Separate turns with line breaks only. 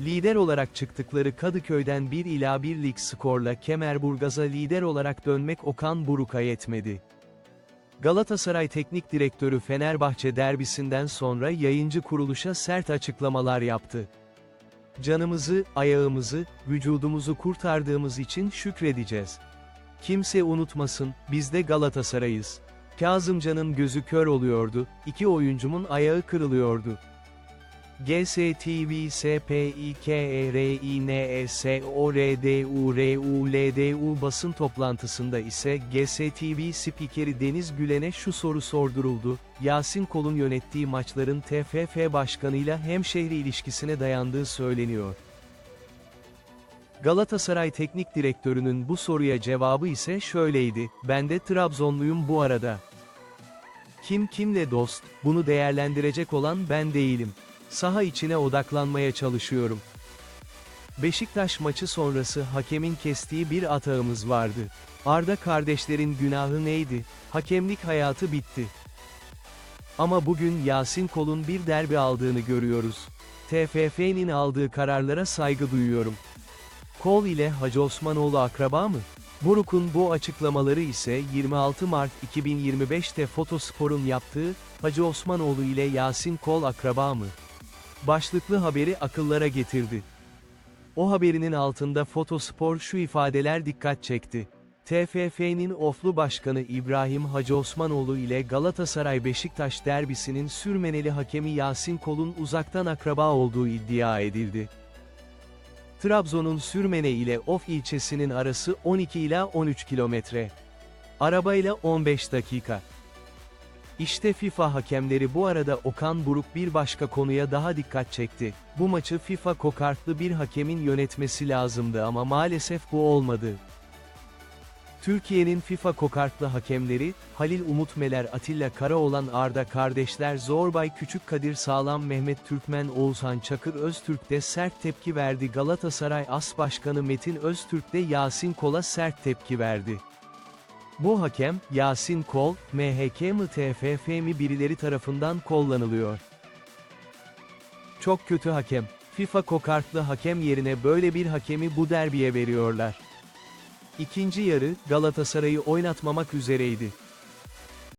Lider olarak çıktıkları Kadıköy'den 1 ila 1 lig skorla Kemerburgaz'a lider olarak dönmek Okan Buruk'a yetmedi. Galatasaray Teknik Direktörü Fenerbahçe derbisinden sonra yayıncı kuruluşa sert açıklamalar yaptı. Canımızı, ayağımızı, vücudumuzu kurtardığımız için şükredeceğiz. Kimse unutmasın, biz de Galatasaray'ız. Kazımcan'ın gözü kör oluyordu, iki oyuncumun ayağı kırılıyordu. GSTV SPİKERİNESORDURULDU basın toplantısında ise GSTV spikeri Deniz Gülen'e şu soru sorduruldu, Yasin Kol'un yönettiği maçların TFF başkanıyla hemşehri ilişkisine dayandığı söyleniyor. Galatasaray Teknik Direktörü'nün bu soruya cevabı ise şöyleydi, ben de Trabzonluyum bu arada. Kim kimle dost, bunu değerlendirecek olan ben değilim. Saha içine odaklanmaya çalışıyorum. Beşiktaş maçı sonrası hakemin kestiği bir atağımız vardı. Arda kardeşlerin günahı neydi? Hakemlik hayatı bitti. Ama bugün Yasin Kol'un bir derbi aldığını görüyoruz. TFF'nin aldığı kararlara saygı duyuyorum. Kol ile Hacı Osmanoğlu akraba mı? Buruk'un bu açıklamaları ise 26 Mart 2025'te Fotospor'un yaptığı, Hacı Osmanoğlu ile Yasin Kol akraba mı? Başlıklı haberi akıllara getirdi. O haberinin altında Fotospor şu ifadeler dikkat çekti. TFF'nin oflu başkanı İbrahim Hacı Osmanoğlu ile Galatasaray Beşiktaş derbisinin sürmeneli hakemi Yasin Kol'un uzaktan akraba olduğu iddia edildi. Trabzon'un Sürmene ile Of ilçesinin arası 12 ila 13 kilometre. Arabayla 15 dakika. İşte FIFA hakemleri bu arada Okan Buruk bir başka konuya daha dikkat çekti. Bu maçı FIFA kokartlı bir hakemin yönetmesi lazımdı ama maalesef bu olmadı. Türkiye'nin FIFA kokartlı hakemleri, Halil Umut Meler Atilla Karaoğlan Arda kardeşler Zorbay Küçük Kadir Sağlam Mehmet Türkmen Oğuzhan Çakır Öztürk de sert tepki verdi Galatasaray As Başkanı Metin Öztürk de Yasin Kol'a sert tepki verdi. Bu hakem, Yasin Kol, MHK mı TFF mi birileri tarafından kullanılıyor. Çok kötü hakem. FIFA kokartlı hakem yerine böyle bir hakemi bu derbiye veriyorlar. İkinci yarı, Galatasaray'ı oynatmamak üzereydi.